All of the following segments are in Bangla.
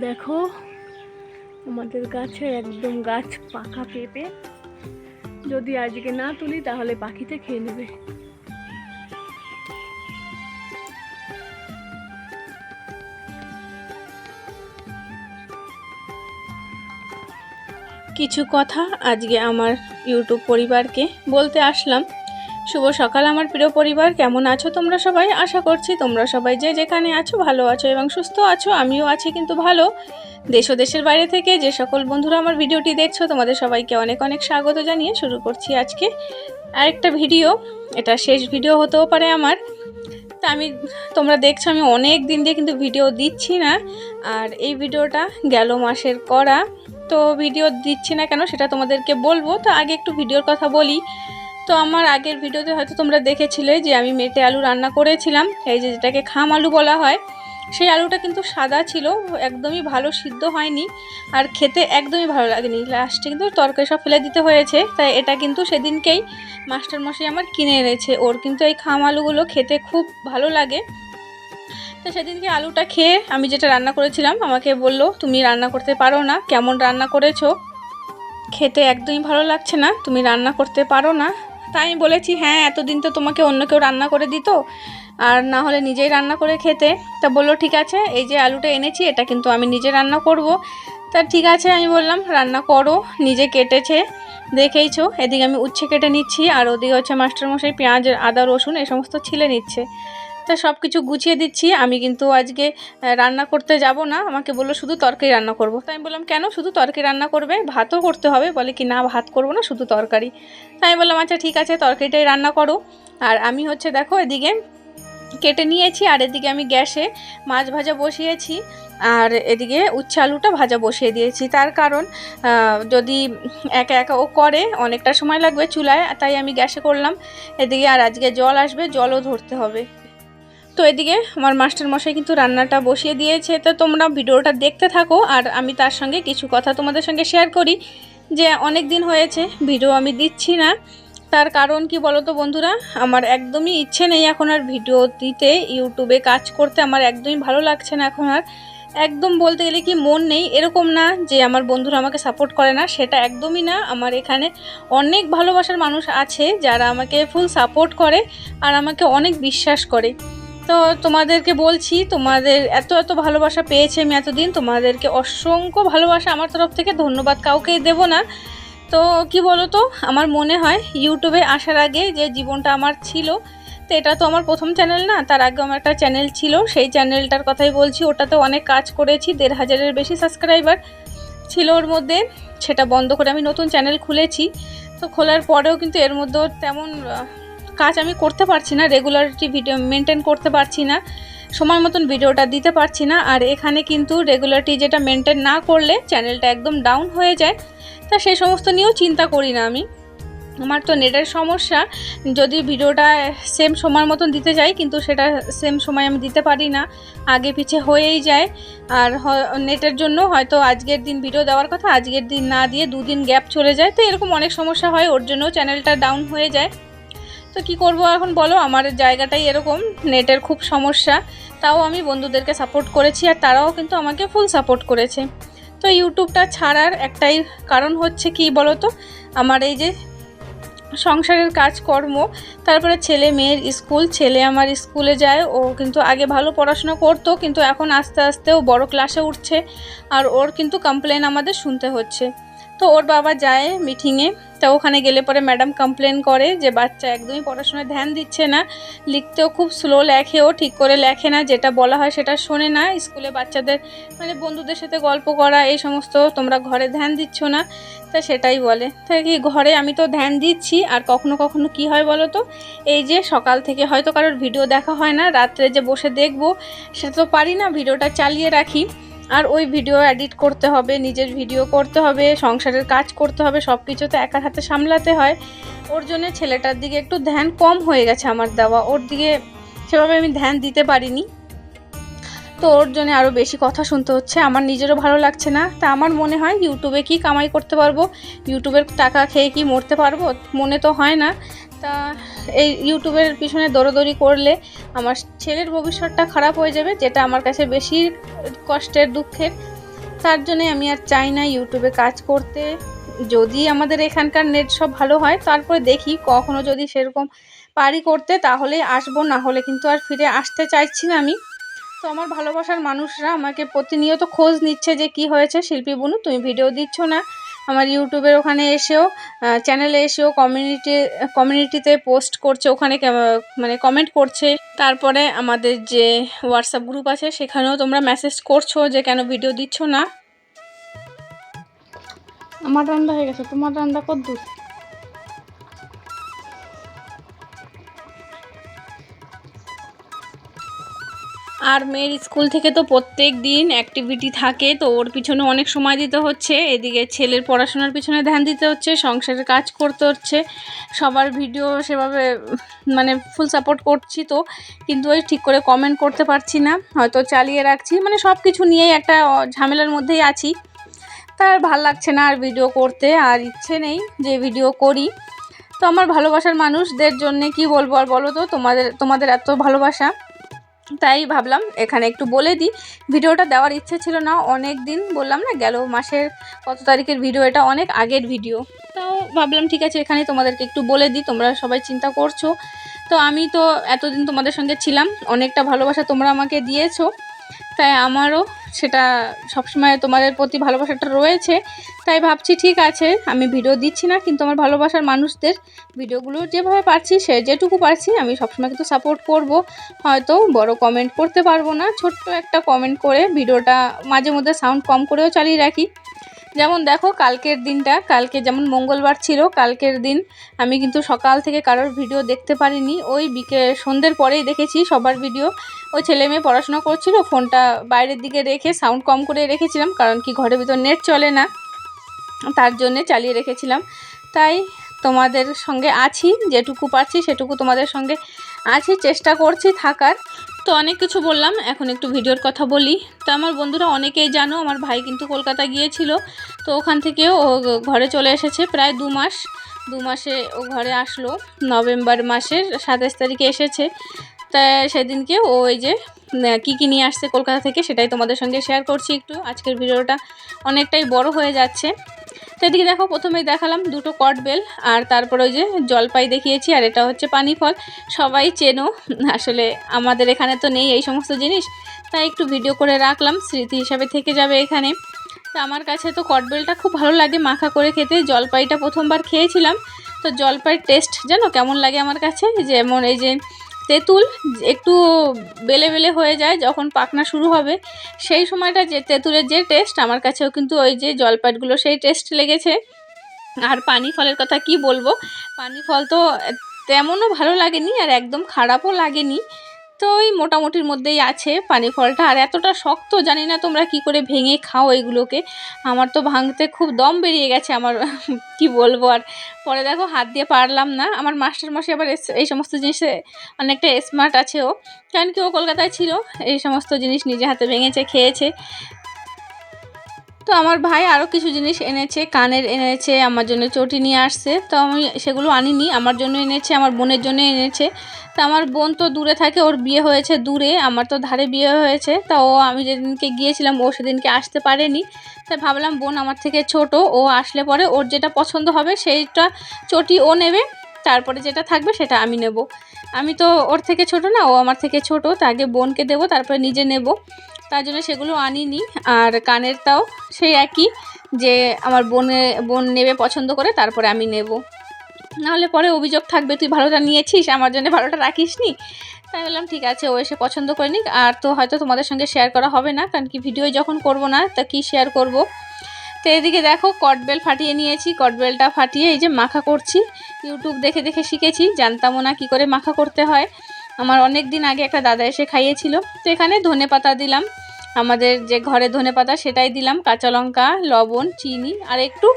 দেখো, আমাদের গাছে একদম গাছ পাকা পেঁপে। যদি আজকে না তুলি, তাহলে পাখিতে খেয়ে নেবে। কিছু কথা আজকে আমার ইউটিউব পরিবারকে বলতে আসলাম। শুভ সকাল আমার প্রিয় পরিবার, কেমন আছো তোমরা সবাই? আশা করছি তোমরা সবাই যে যেখানে আছো ভালো আছো এবং সুস্থ আছো, আমিও আছি কিন্তু ভালো। দেশ দেশের বাইরে থেকে যে সকল বন্ধুরা আমার ভিডিওটি দেখছ, তোমাদের সবাইকে অনেক অনেক স্বাগত জানিয়ে শুরু করছি আজকে আরেকটা ভিডিও। এটা শেষ ভিডিও হতেও পারে আমার। তা আমি, তোমরা দেখছ আমি অনেক দিন দিয়ে কিন্তু ভিডিও দিচ্ছি না। আর এই ভিডিওটা গেল মাসের করা। তো ভিডিও দিচ্ছি না কেন সেটা তোমাদেরকে বলব। তো আগে একটু ভিডিওর কথা বলি। তো আমার আগের ভিডিওতে হয়তো তোমরা দেখেছিলে যে আমি মেটে আলু রান্না করেছিলাম। এই যে যেটাকে খাম আলু বলা হয়, সেই আলুটা কিন্তু সাদা ছিল, একদমই ভালো সিদ্ধ হয়নি আর খেতে একদমই ভালো লাগেনি। লাস্টে কিন্তু তরকারি সব ফেলে দিতে হয়েছে, তাই এটা কিন্তু সেদিনকেই মাস্টারমশাই আমার কিনে এনেছে। ওর কিন্তু এই খাম আলুগুলো খেতে খুব ভালো লাগে। তো সেদিনকে আলুটা খেয়ে আমি যেটা রান্না করেছিলাম, আমাকে বলল, তুমি রান্না করতে পারো না, কেমন রান্না করেছ? খেতে একদমই ভালো লাগছে না, তুমি রান্না করতে পারো না? তাই আমি বলেছি হ্যাঁ এতদিন তো তোমাকে অন্য কেউ রান্না করে দিত। আর না হলে নিজেই রান্না করে খেতে। তা বলল, ঠিক আছে, এই যে আলুটা এনেছি, এটা কিন্তু আমি নিজে রান্না করব। তা ঠিক আছে, আমি বললাম, রান্না করো, নিজে কেটেছে, দেখেইছো। এদিকে আমি উচ্ছে কেটে নিচ্ছি, আর ওদিকে হচ্ছে মাস্টারমশাই পেঁয়াজ, আদা, রসুন, এই সমস্ত ছিলে নিচ্ছে। তা সব কিছু গুছিয়ে দিচ্ছি। আমি কিন্তু আজকে রান্না করতে যাব না। আমাকে বলল শুধু তরকারি রান্না করব। তাই আমি বললাম, কেন? শুধু তরকারি রান্না করবে? ভাতও করতে হবে। বলে কি, না, ভাত করব না, শুধু তরকারি। তাই আমি বললাম আচ্ছা ঠিক আছে, তরকারিটাই রান্না করো। আর আমি হচ্ছে, দেখো, এদিকে কেটে নিয়েছি, আর এদিকে আমি গ্যাসে মাছ ভাজা বসিয়েছি, আর এদিকে উচ্ছে আলুটা ভাজা বসিয়ে দিয়েছি। তার কারণ যদি একা একা ও করে, অনেকটা সময় লাগবে চুলায়, তাই আমি গ্যাসে করলাম। এদিকে আর আজকে জল আসবে, জলও ধরতে হবে। তো এদিকে আমার মাস্টার মশাই কিন্তু রান্নাটা বসিয়ে দিয়েছে। তো তোমরা ভিডিওটা দেখতে থাকো আর আমি তার সঙ্গে কিছু কথা তোমাদের সঙ্গে শেয়ার করি। যে অনেক দিন হয়েছে ভিডিও আমি দিচ্ছি না। তার কারণ কি বলো তো বন্ধুরা? আমার একদমই ইচ্ছে নেই এখন আর ভিডিও দিতে। ইউটিউবে কাজ করতে আমার একদমই ভালো লাগছে না এখন আর। একদম বলতে গেলে কি মন নেই। এরকম না যে আমার বন্ধুরা আমাকে সাপোর্ট করে না, সেটা একদমই না। আমার এখানে অনেক ভালোবাসার মানুষ আছে যারা আমাকে ফুল সাপোর্ট করে আর আমাকে অনেক বিশ্বাস করে। তো তোমাদেরকে বলছি, তোমাদের এত এত ভালোবাসা পেয়েছি আমি এতদিন, তোমাদেরকে অসংখ্য ভালোবাসা আমার তরফ থেকে, ধন্যবাদ কাউকেই দেব না। তো কি বলো তো আমার মনে হয় ইউটিউবে আসার আগে যে জীবনটা আমার ছিল, তো এটা তো আমার প্রথম চ্যানেল না, তার আগে আমার একটা চ্যানেল ছিল, সেই চ্যানেলটার কথাই বলছি, ওটাতে অনেক কাজ করেছি, দেড় হাজারের বেশি সাবস্ক্রাইবার ছিল ওর মধ্যে, সেটা বন্ধ করে আমি নতুন চ্যানেল খুলেছি। তো খোলার পরেও কিন্তু এর মধ্যেও তেমন কাজ আমি করতে পারছি না রেগুলারিটি ভিডিও মেনটেন করতে পারছি না, সময় মতন ভিডিওটা দিতে পারছি না, আর এখানে কিন্তু রেগুলারিটি যেটা মেনটেন না করলে চ্যানেলটা একদম ডাউন হয়ে যায়। তা সেই সমস্ত নিয়েও চিন্তা করি না আমি। আমার তো নেটের সমস্যা, যদি ভিডিওটা সেম সময় মতন দিতে যাই, কিন্তু সেটা সেম সময় আমি দিতে পারি না, আগে পিছে হয়েই যায়। আর নেটের জন্য হয়তো আজকের দিন ভিডিও দেওয়ার কথা, আজকের দিন না দিয়ে দুদিন গ্যাপ চলে যায়, তো এরকম অনেক সমস্যা হয়, ওর জন্যও চ্যানেলটা ডাউন হয়ে যায়। তো কি করব এখন বলো? আমার জায়গাটাই এরকম, নেটের খুব সমস্যা। তাও আমি বন্ধুদেরকে সাপোর্ট করেছি আর তারাও কিন্তু আমাকে ফুল সাপোর্ট করেছে। তো ইউটিউবটা ছাড়ার একটাই কারণ হচ্ছে কি বলো তো আমার এই যে সংসারের কাজকর্ম, তারপরে ছেলে মেয়ের স্কুল, ছেলে আমার স্কুলে যায়, ও কিন্তু আগে ভালো পড়াশোনা করতো, কিন্তু এখন আস্তে আস্তে ও বড় ক্লাসে উঠছে, আর ওর কিন্তু কমপ্লেন আমাদের শুনতে হচ্ছে। তো ওর বাবা যায় মিটিংয়ে তা ওখানে গেলে পরে ম্যাডাম কমপ্লেন করে যে বাচ্চা একদমই পড়াশোনায় ধ্যান দিচ্ছে না। লিখতেও খুব স্লো লেখেও, ঠিক করে লেখে না, যেটা বলা হয় সেটা শোনে না। স্কুলে বাচ্চাদের মানে বন্ধুদের সাথে গল্প করা, এই সমস্ত তোমরা ঘরে ধ্যান দিচ্ছ না, তা সেটাই বলে। তাই কি ঘরে আমি তো ধ্যান দিচ্ছি, আর কখনো কখনো কি হয় বলো তো? এই যে সকাল থেকে হয়তো কারোর ভিডিও দেখা হয় না, রাত্রে যে বসে দেখব, সেটা তো পারি না ভিডিওটা চালিয়ে রাখি। আর ওই ভিডিও এডিট করতে হবে, নিজের ভিডিও করতে হবে, সংসারের কাজ করতে হবে সব কিছু তো একার হাতে সামলাতে হয়। ওর জন্য ছেলেটার দিকে একটু ধ্যান কম হয়ে গেছে আমার দেওয়া। ওর দিকে সেভাবে আমি ধ্যান দিতে পারিনি। তো ওর জন্য আরও বেশি কথা শুনতে হচ্ছে। আমার নিজেরও ভালো লাগছে না। তা আমার মনে হয় ইউটিউবে কি কামাই করতে পারব? ইউটিউবের টাকা খেয়ে কি মরতে পারব? মনে তো হয় না। তা এই ইউটিউবের পিছনে দৌড়দৌড়ি করলে আমার ছেলের ভবিষ্যৎটা খারাপ হয়ে যাবে, যেটা আমার কাছে বেশি কষ্টের, দুঃখের। তার জন্যে আমি আর চাই না ইউটিউবে কাজ করতে। যদি আমাদের এখানকার নেট সব ভালো হয়, তারপরে দেখি কখনো যদি সেরকম পারি করতে, তাহলে আসব। না হলে কিন্তু আর ফিরে আসতে চাইছি না আমি। তো আমার ভালোবাসার মানুষরা আমাকে প্রতিনিয়ত খোঁজ নিচ্ছে যে কি হয়েছে। শিল্পী বনু, তুমি ভিডিও দিচ্ছ না। আমার ইউটিউবের ওখানে এসেও চ্যানেলে এসেও কমিউনিটি কমিউনিটিতে পোস্ট করছে, ওখানে মানে কমেন্ট করছে। তারপরে আমাদের যে হোয়াটসঅ্যাপ গ্রুপ আছে, সেখানেও তোমরা মেসেজ করছ যে কেন ভিডিও দিচ্ছ না। আমার রান্না হয়ে গেছে। তোমার রান্না কত আর মেয়ের স্কুল থেকে তো প্রত্যেক দিন অ্যাক্টিভিটি থাকে, তো ওর পিছনে অনেক সময় দিতে হচ্ছে। এদিকে ছেলের পড়াশোনার পিছনে ধ্যান দিতে হচ্ছে, সংসারের কাজ করতে হচ্ছে। সবার ভিডিও সেভাবে মানে ফুল সাপোর্ট করছি তো, কিন্তু ওই ঠিক করে কমেন্ট করতে পারছি না, হয়তো চালিয়ে রাখছি। মানে সব কিছু নিয়েই একটা ঝামেলার মধ্যেই আছি। তার ভালো লাগছে না আর ভিডিও করতে, আর ইচ্ছে নেই যে ভিডিও করি। তো আমার ভালোবাসার মানুষদের জন্য কি বলব আর বলো তো, তোমাদের তোমাদের এত ভালোবাসা। তাই ভাবলাম এখানে একটু বলে দিই। ভিডিওটা দেওয়ার ইচ্ছে ছিল না, অনেক দিন বললাম না, গেল মাসের কত তারিখের ভিডিও, এটা অনেক আগের ভিডিও। তাও ভাবলাম ঠিক আছে, এখানে তোমাদেরকে একটু বলে দিই, তোমরা সবাই চিন্তা করছ। তো আমি তো এতদিন তোমাদের সঙ্গে ছিলাম, অনেকটা ভালোবাসা তোমরা আমাকে দিয়েছ। তাই আমারও সেটা সবসময় তোমাদের প্রতি ভালোবাসাটা রয়েছে। তাই ভাবছি ঠিক আছে, আমি ভিডিও দিচ্ছি না, কিন্তু আমার ভালোবাসার মানুষদের ভিডিওগুলো যেভাবে পারছি, সে যেটুকু পারছি, আমি সবসময় কিন্তু সাপোর্ট করব। হয়তো বড় কমেন্ট করতে পারব না, ছোট্ট একটা কমেন্ট করে ভিডিওটা মাঝে মধ্যে সাউন্ড কম করেও চালিয়ে রাখি। যেমন দেখো, কালকের দিনটা, কালকে যেমন মঙ্গলবার ছিল, কালকের দিন আমি কিন্তু সকাল থেকে কারোর ভিডিও দেখতে পারিনি। ওই বিকে, সন্ধ্যের পরেই দেখেছি সবার ভিডিও। ওই ছেলে মেয়ে পড়াশোনা করছিল, ফোনটা বাইরের দিকে রেখে সাউন্ড কম করে রেখেছিলাম, কারণ কি ঘরের ভিতর নেট চলে না। তার জন্যে চালিয়ে রেখেছিলাম। তাই তোমাদের সঙ্গে আছি, যেটুকু পারছি সেটুকু তোমাদের সঙ্গে আছি, চেষ্টা করছি থাকার। তো অনেক কিছু বললাম, এখন একটু ভিডিওর কথা বলি। তো আমার বন্ধুরা অনেকেই জানো, আমার ভাই কিন্তু কলকাতা গিয়েছিল, তো ওখান থেকেও ও ঘরে চলে এসেছে প্রায় দু মাস। দু মাসে ও ঘরে আসলো, নভেম্বর মাসের সাতাশ তারিখে এসেছে। তা সেদিনকে ও এই যে কী কী নিয়ে আসছে কলকাতা থেকে সেটাই তোমাদের সঙ্গে শেয়ার করছি একটু। আজকের ভিডিওটা অনেকটাই বড় হয়ে যাচ্ছে। তো এদিকে দেখো, প্রথমেই দেখালাম দুটো কটবেল আর তারপর ওই যে জলপাই দেখিয়েছি আর এটা হচ্ছে পানি ফল সবাই চেনো, আসলে আমাদের এখানে তো নেই এই সমস্ত জিনিস, তাই একটু ভিডিও করে রাখলাম, স্মৃতি হিসাবে থেকে যাবে এখানে। তো আমার কাছে তো কটবেলটা খুব ভালো লাগে মাখা করে খেতে, জলপাইটা প্রথমবার খেয়েছিলাম। তো জলপাইয়ের টেস্ট জানো কেমন লাগে আমার কাছে? যেমন এই যে তেঁতুল একটু বেলে বেলে হয়ে যায় যখন পাকনা শুরু হবে। সেই সময়টা যে তেঁতুলের যে টেস্ট আমার কাছেও কিন্তু ওই যে জলপাটগুলো সেই টেস্ট লেগেছে। আর পানি ফলের কথা কি বলব? পানি ফল তো তেমনও ভালো লাগেনি আর একদম খারাপও লাগেনি। তো ওই মোটামুটির মধ্যেই আছে পানি ফলটা। আর এতটা শক্ত, জানি না তোমরা কি করে ভেঙে খাও এগুলোকে। আমার তো ভাঙতে খুব দম বেরিয়ে গেছে আমার, কি বলব? আর পরে দেখো হাত দিয়ে পারলাম না। আমার মাস্টার মশাই আবার এই সমস্ত জিনিসে অনেকটা স্মার্ট আছে ও। কারণ কি ও কলকাতায় ছিল, এই সমস্ত জিনিস নিজে হাতে ভেঙেছে, খেয়েছে। তো আমার ভাই আরও কিছু জিনিস এনেছে, কানের এনেছে, আমার জন্য চটি নিয়ে আসছে। তো আমি সেগুলো আনিনি, আমার জন্য এনেছে, আমার বোনের জন্য এনেছে। তা আমার বোন তো দূরে থাকে, ওর বিয়ে হয়েছে দূরে, আমার তো ধারে বিয়ে হয়েছে। তা ও, আমি যেদিনকে গিয়েছিলাম, ও সেদিনকে আসতে পারেনি। তাই ভাবলাম বোন আমার থেকে ছোট, ও আসলে পরে ওর যেটা পছন্দ হবে সেইটা চটি ও নেবে, তারপরে যেটা থাকবে সেটা আমি নেব। আমি তো ওর থেকে ছোট না, ও আমার থেকে ছোট, তা আগে বোনকে দেবো, তারপরে নিজে নেব। তার জন্য সেগুলো আনিনি। আর কানেরটাও সেই একই, যে আমার বোনে, বোন নেবে পছন্দ করে, তারপরে আমি নেব। নাহলে পরে অভিযোগ থাকবে, তুই ভালোটা নিয়েছিস, আমার জন্য ভালোটা রাখিস নি তাই বললাম, ঠিক আছে, ও এসে পছন্দ করে নিক। আর তো হয়তো তোমাদের সঙ্গে শেয়ার করা হবে না, কারণ কি ভিডিও যখন করব না, তা কি শেয়ার করব? তো এদিকে দেখো কটবেল ফাটিয়ে নিয়েছি। কটবেলটা ফাটিয়ে এই যে মাখা করছি। ইউটিউব দেখে দেখে শিখেছি, জানতামও না কী করে মাখা করতে হয়। আমার অনেক দিন আগে একটা দাদা এসে খাইয়েছিল। তো এখানে ধনে পাতা দিলাম। আমাদের যে ঘরে ধনে পাতা সেটাই দিলাম। কাঁচা লঙ্কা, লবণ, চিনি আর একটু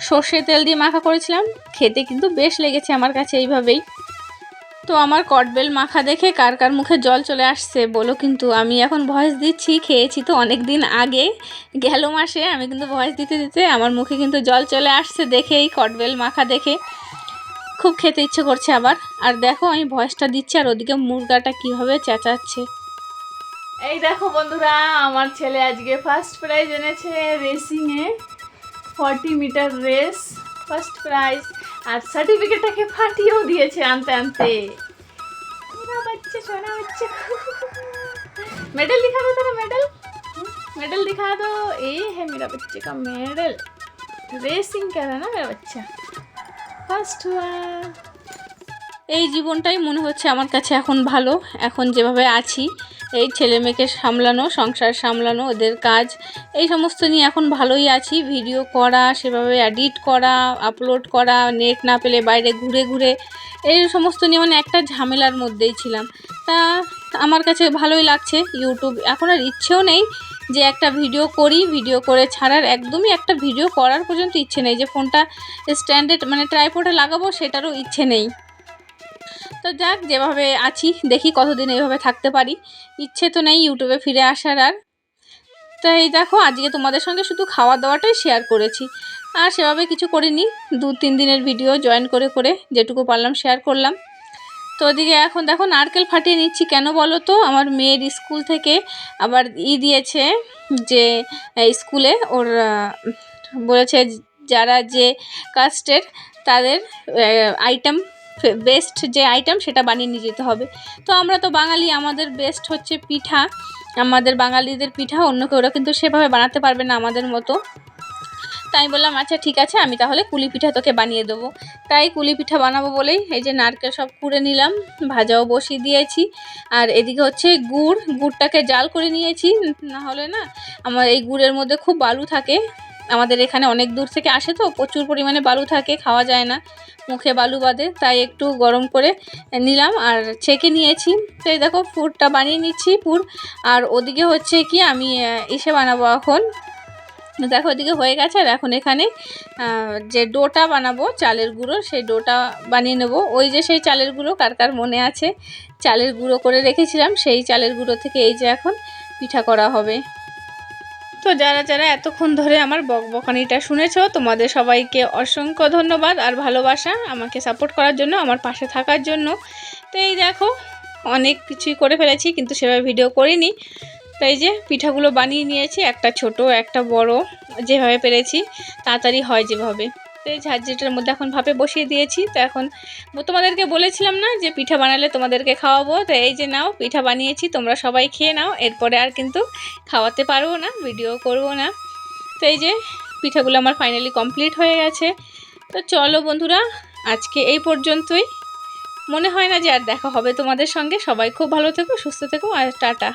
সর্ষে তেল দিয়ে মাখা করেছিলাম। খেতে কিন্তু বেশ লেগেছে আমার কাছে এইভাবেই। তো আমার কটবেল মাখা দেখে কার কার মুখে জল চলে আসছে বলো কিন্তু আমি এখন ভয়েস দিচ্ছি, খেয়েছি তো অনেক দিন আগে। গেল মাসে আমি কিন্তু ভয়েস দিতে দিতে আমার মুখে কিন্তু জল চলে আসছে দেখেই কটবেল মাখা দেখে। খুব খেতে ইচ্ছে করছে আবার আর দেখো আমি ভয়েসটা দিচ্ছি আর ওদিকে মুরগাটা কীভাবে চেঁচাচ্ছে এই দেখো বন্ধুরা আমার ছেলে আজকে ফার্স্ট প্রাইজ এনেছে রেসিংয়ে forty metre race first prize আর সার্টিফিকেটটাকে ফাটিয়েও দিয়েছে আনতে আনতে সোনা বাচ্চা সোনা বাচ্চা मेडल दिखा दो तेरा मेडल मेडल दिखा दो ये है मेरा बच्चे का मेडल रेसिंग कर रहा है ना मेरा बच्चा ফার্স্ট এই জীবনটাই মনে হচ্ছে আমার কাছে এখন ভালো। এখন যেভাবে আছি, এই ছেলে মেয়েকে সামলানো, সংসার সামলানো, ওদের কাজ, এই সমস্ত নিয়ে এখন ভালোই আছি। ভিডিও করা, সেভাবে এডিট করা আপলোড করা নেট না পেলে বাইরে ঘুরে ঘুরে, এই সমস্ত নিয়ে মানে একটা ঝামেলার মধ্যেই ছিলাম। তা আমার কাছে ভালোই লাগছে ইউটিউব এখন আর ইচ্ছেও নেই যে একটা ভিডিও করি ভিডিও করে ছাড়ার একদমই একটা ভিডিও করার পর্যন্ত ইচ্ছে নেই। যে ফোনটা স্ট্যান্ডার্ড মানে ট্রাইপোডে লাগাবো সেটারও ইচ্ছে নেই। তো যাক, যেভাবে আছি, দেখি কতদিন এইভাবে থাকতে পারি। ইচ্ছে তো নেই ইউটিউবে ফিরে আসার আর। তো এই দেখো, আজকে তোমাদের সঙ্গে শুধু খাওয়া দাওয়াটাই শেয়ার করেছি। আর সেভাবে কিছু করিনি। দু তিন দিনের ভিডিও জয়েন করে করে যেটুকু পারলাম শেয়ার করলাম। তো ওদিকে এখন দেখো নারকেল ফাটিয়ে নিচ্ছি। কেন বলো তো? আমার মেয়ের স্কুল থেকে আবার ই দিয়েছে যে স্কুলে ওর বলেছে যারা যে কাস্টের তাদের আইটেম বেস্ট যে আইটেম সেটা বানিয়ে নিয়ে যেতে হবে। তো আমরা তো বাঙালি, আমাদের বেস্ট হচ্ছে পিঠা। আমাদের বাঙালিদের পিঠা, অন্য কেউরা কিন্তু সেভাবে বানাতে পারবে না আমাদের মতো। তাই বললাম আচ্ছা ঠিক আছে, আমি তাহলে কুলি পিঠা তোকে বানিয়ে দেবো। তাই কুলি পিঠা বানাবো বলেই এই যে নারকেল সব কুড়ে নিলাম, ভাজাও বসিয়ে দিয়েছি। আর এদিকে হচ্ছে গুড়, গুড়টাকে জাল করে নিয়েছি, না হলে না আমার এই গুড়ের মধ্যে খুব বালু থাকে। আমাদের এখানে অনেক দূর থেকে আসে তো, প্রচুর পরিমাণে বালু থাকে, খাওয়া যায় না, মুখে বালু বাঁধে, তাই একটু গরম করে নিলাম আর ছেঁকে নিয়েছি। তো দেখো, পুরটা বানিয়ে নিচ্ছি পুর। আর ওদিকে হচ্ছে কি, আমি এসে বানাবো এখন। দেখো ওদিকে হয়ে গেছে আর এখন এখানে যে ডোটা বানাবো, চালের গুঁড়ো, সেই ডোটা বানিয়ে নেব। ওই যে সেই চালের গুঁড়ো, কার কার মনে আছে? চালের গুঁড়ো করে রেখেছিলাম, সেই চালের গুঁড়ো থেকে এই যে এখন পিঠা করা হবে। তো যারা যারা এতক্ষণ ধরে আমার বকবকানিটা শুনেছো, তোমাদের সবাইকে অসংখ্য ধন্যবাদ আর ভালোবাসা আমাকে সাপোর্ট করার জন্য, আমার পাশে থাকার জন্য। তো এই দেখো, অনেক কিছুই করে ফেলেছি, কিন্তু সেভাবে ভিডিও করিনি। তাই যে পিঠাগুলো বানিয়ে নিয়েছি, একটা ছোট, একটা বড়, যেভাবে পেরেছি তাড়াতাড়ি হয় যেভাবে। তো এই ঝাঁঝরিটার মধ্যে এখন ভাপে বসিয়ে দিয়েছি। তো এখন তোমাদেরকে বলেছিলাম না যে পিঠা বানালে তোমাদেরকে খাওয়াবো? তো এই যে নাও, পিঠা বানিয়েছি, তোমরা সবাই খেয়ে নাও। এরপরে আর কিন্তু খাওয়াতে পারব না ভিডিও করব না। তো এই যে পিঠাগুলো আমার ফাইনালি কমপ্লিট হয়ে গেছে। তো চলো বন্ধুরা, আজকে এই পর্যন্তই। মনে হয় না যে আর দেখা হবে তোমাদের সঙ্গে। সবাই খুব ভালো থেকো, সুস্থ থেকো, আর টাটা।